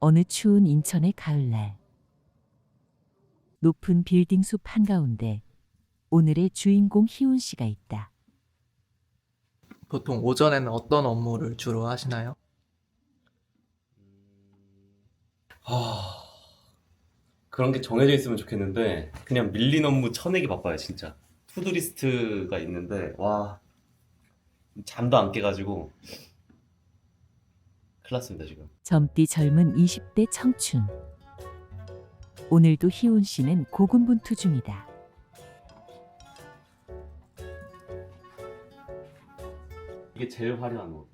어느 추운 인천의 가을날. 높은 빌딩 숲 한가운데 오늘의 주인공 희훈 씨가 있다. 보통 오전에는 어떤 업무를 주로 하시나요? 아, 그런 게 정해져 있으면 좋겠는데 그냥 밀린 업무 쳐내기 바빠요 진짜 투두리스트가 있는데 와 잠도 안 깨가지고 큰일 났습니다 지금 젊디 젊은 20대 청춘. 오늘도 희훈 씨는 고군분투 중이다. 이게 제일 화려한 옷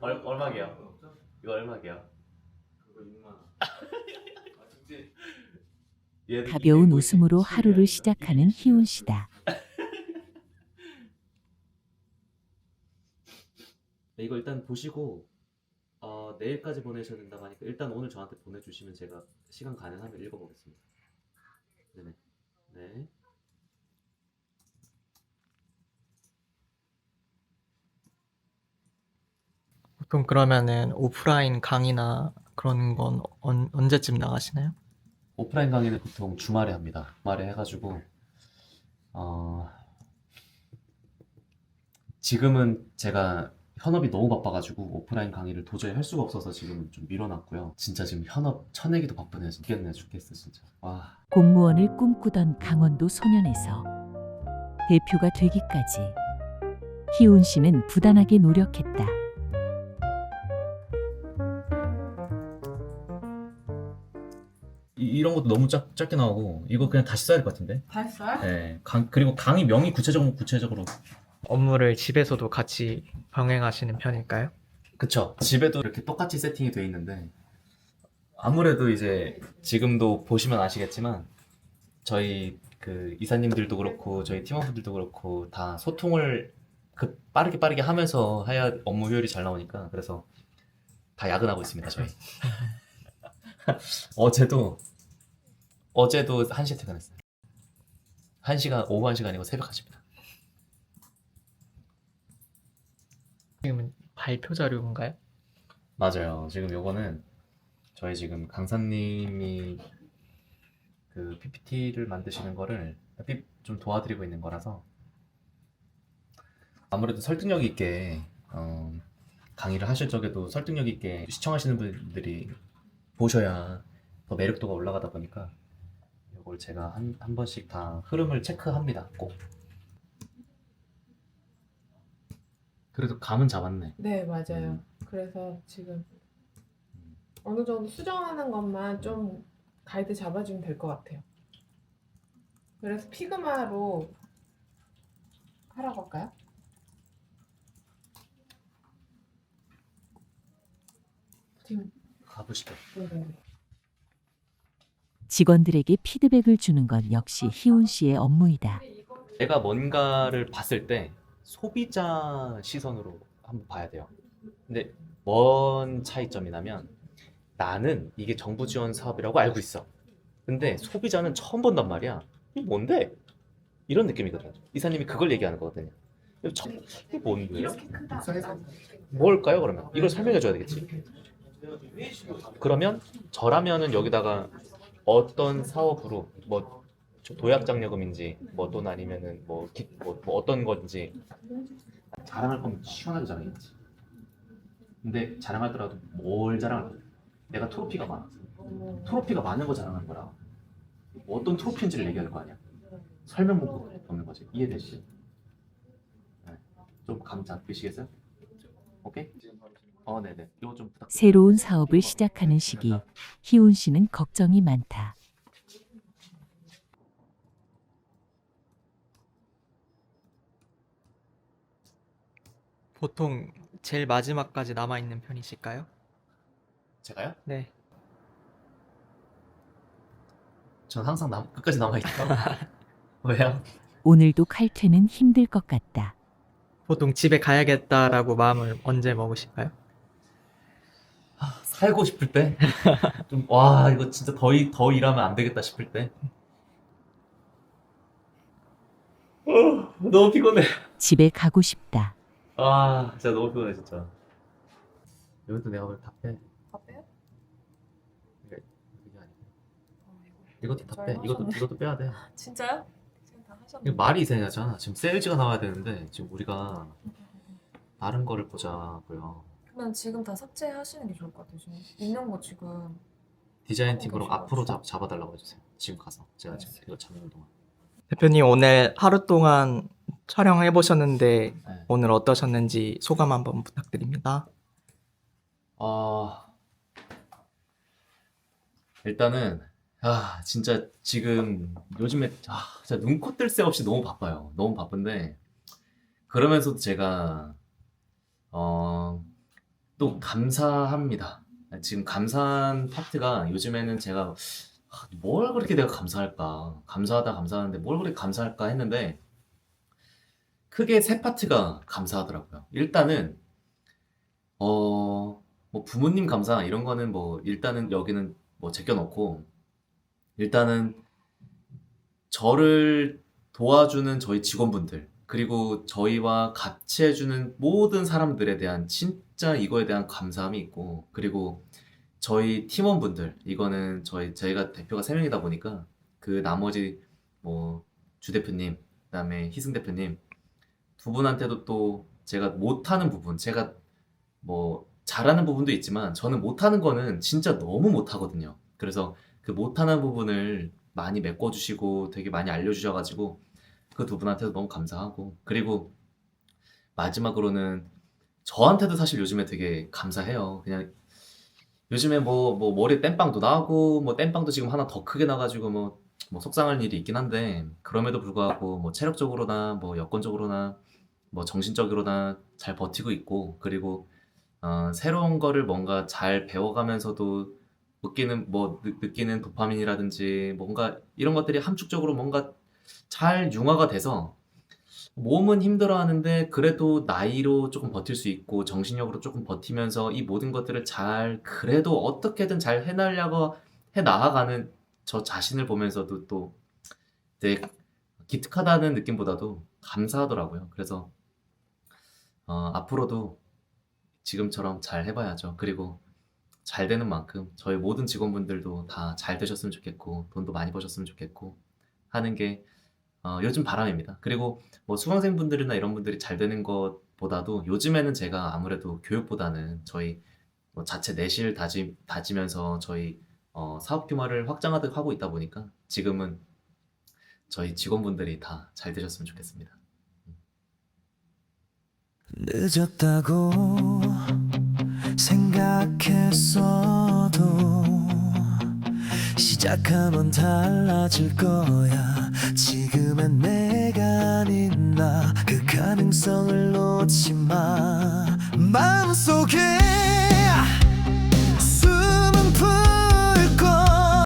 얼, 얼마게요? 이거 얼마게요? 그거 6만 원 가벼운 웃음으로 하루를 시작하는 희훈 씨다. 네, 이거 일단 보시고 어, 내일까지 보내셔야 된다고 하니까 일단 오늘 저한테 보내주시면 제가 시간 가능하면 읽어보겠습니다. 네네. 네. 보통 그러면은 오프라인 강의나 그런 건 언, 언제쯤 나가시나요? 오프라인 강의는 보통 주말에 합니다. 주말에 해가지고 어, 지금은 제가 현업이 너무 바빠가지고 오프라인 강의를 도저히 할 수가 없어서 지금 좀 밀어놨고요. 진짜 지금 현업 쳐내기도 바쁘네요. 죽겠네 죽겠어 진짜. 와. 공무원을 꿈꾸던 강원도 소년에서 대표가 되기까지 희훈 씨는 부단하게 노력했다. 이, 이런 것도 너무 짧, 짧게 나오고 이거 그냥 다시 써야 될 것 같은데. 다 했어요? 네. 강, 그리고 강의 명이 구체적으로 구체적으로 업무를 집에서도 같이 병행하시는 편일까요? 그쵸. 집에도 이렇게 똑같이 세팅이 돼 있는데 아무래도 이제 지금도 보시면 아시겠지만 저희 그 이사님들도 그렇고 저희 팀원분들도 그렇고 다 소통을 그 빠르게 빠르게 하면서 해야 업무 효율이 잘 나오니까 그래서 다 야근하고 있습니다 저희. 어제도 어제도 1시에 퇴근했어요. 1시가 오후 1시가 아니고 새벽 1시입니다. 지금은 발표 자료인가요? 맞아요. 지금 요거는 저희 지금 강사님이 그 PPT를 만드시는 거를 삐- 좀 도와드리고 있는 거라서 아무래도 설득력 있게 어, 강의를 하실 적에도 설득력 있게 시청하시는 분들이 보셔야 더 매력도가 올라가다 보니까 요걸 제가 한, 한 번씩 다 흐름을 체크합니다. 꼭. 그래도 감은 잡았네. 네, 맞아요. 음. 그래서 지금 어느 정도 수정하는 것만 좀 가이드 잡아주면 될 것 같아요. 그래서 피그마로 하라고 할까요? 지금 가보시죠. 네. 직원들에게 피드백을 주는 건 역시 희훈 씨의 업무이다. 내가 뭔가를 봤을 때 소비자 시선으로 한번 봐야 돼요. 근데 뭔 차이점이냐면 나는 이게 정부 지원 사업이라고 알고 있어. 근데 소비자는 처음 본단 말이야. 이게 뭔데? 이런 느낌이거든. 이사님이 그걸 얘기하는 거거든요. 저- 이게 뭔데? 뭘까요, 그러면? 이걸 설명해 줘야 되겠지. 그러면 저라면은 여기다가 어떤 사업으로 뭐 도약 장려금인지 뭐 또는 아니면은 뭐, 기- 뭐, 뭐 어떤 건지 자랑할 거면 시원하게 자랑해야지. 근데 자랑하더라도 뭘 자랑할 거야? 내가 트로피가 많아. 트로피가 많은 거 자랑하는 거라. 뭐 어떤 트로피인지를 얘기할 거 아니야. 설명 문구 없는 거지. 이해되시죠? 네. 좀감 잡히시겠어요? 오케이? 어, 네네. 이거 좀 부탁. 새로운 사업을 시작하는 시기 희훈 씨는 걱정이 많다. 보통 제일 마지막까지 남아있는 편이실까요? 제가요? 네. 전 항상 남, 끝까지 남아있죠. 왜요? 오늘도 칼퇴는 힘들 것 같다. 보통 집에 가야겠다라고 마음을 언제 먹으실까요? 살고 싶을 때? 좀, 와, 이거 진짜 더, 일- 더 일하면 안 되겠다 싶을 때? 어, 너무 피곤해. 집에 가고 싶다. 아, 진짜 너무 피곤해, 진짜. 여기도 내가 다 빼. 다 빼요? 그게 아니고. 어, 이거. 이것도 다잘 빼. 이것도 하셨네. 이것도 빼야 돼. 진짜요? 지금 다 이거 하셨는데. 말이 이상하잖아. 지금 세일즈가 나와야 되는데 지금 우리가 다른 거를 보자고요. 그러면 지금 다 삭제하시는 게 좋을 것 같아요. 지금 있는 거 지금 디자인 어, 팀으로. 앞으로 잡, 잡아달라고 해주세요. 지금 가서 제가 지금 이거 잡는 동안. 대표님 오늘 하루 동안 촬영해 보셨는데 네. 오늘 어떠셨는지 소감 한번 부탁드립니다. 아 일단은 아 진짜 지금 요즘에 아 진짜 눈코 뜰 새 없이 너무 바빠요. 너무 바쁜데 그러면서도 제가 어 또 감사합니다. 지금 감사한 파트가 요즘에는 제가 아, 뭘 그렇게 내가 감사할까 감사하다 감사하는데 뭘 그렇게 감사할까 했는데 크게 세 파트가 감사하더라고요. 일단은 어 뭐 부모님 감사 이런 거는 뭐 일단은 여기는 뭐 제껴놓고 일단은 저를 도와주는 저희 직원분들 그리고 저희와 같이 해주는 모든 사람들에 대한 진짜 이거에 대한 감사함이 있고 그리고 저희 팀원분들 이거는 저희 저희가 대표가 세 명이다 보니까 그 나머지 뭐 주 대표님 그다음에 희승 대표님 두 분한테도 또 제가 못하는 부분 제가 뭐 잘하는 부분도 있지만 저는 못하는 거는 진짜 너무 못하거든요. 그래서 그 못하는 부분을 많이 메꿔주시고 되게 많이 알려주셔가지고 그 두 분한테도 너무 감사하고 그리고 마지막으로는 저한테도 사실 요즘에 되게 감사해요. 그냥 요즘에 뭐, 뭐 머리 땜빵도 나고 뭐 땜빵도 지금 하나 더 크게 나가지고 뭐, 뭐 속상할 일이 있긴 한데 그럼에도 불구하고 뭐 체력적으로나 뭐 여건적으로나 뭐 정신적으로나 잘 버티고 있고 그리고 어, 새로운 거를 뭔가 잘 배워가면서도 느끼는 뭐 느, 느끼는 도파민이라든지 뭔가 이런 것들이 함축적으로 뭔가 잘 융화가 돼서 몸은 힘들어하는데 그래도 나이로 조금 버틸 수 있고 정신력으로 조금 버티면서 이 모든 것들을 잘 그래도 어떻게든 잘 해나려고 해 나아가는 저 자신을 보면서도 또 되게 기특하다는 느낌보다도 감사하더라고요. 그래서 어, 앞으로도 지금처럼 잘 해봐야죠. 그리고 잘 되는 만큼 저희 모든 직원분들도 다 잘 되셨으면 좋겠고 돈도 많이 버셨으면 좋겠고 하는 게 어, 요즘 바람입니다. 그리고 뭐 수강생분들이나 이런 분들이 잘 되는 것보다도 요즘에는 제가 아무래도 교육보다는 저희 뭐 자체 내실 다지, 다지면서 저희 어, 사업 규모를 확장하듯 하고 있다 보니까 지금은 저희 직원분들이 다 잘 되셨으면 좋겠습니다. 늦었다고 생각했어도 시작하면 달라질 거야. 지금은 내가 아닌 나 그 가능성을 놓지 마. 마음속에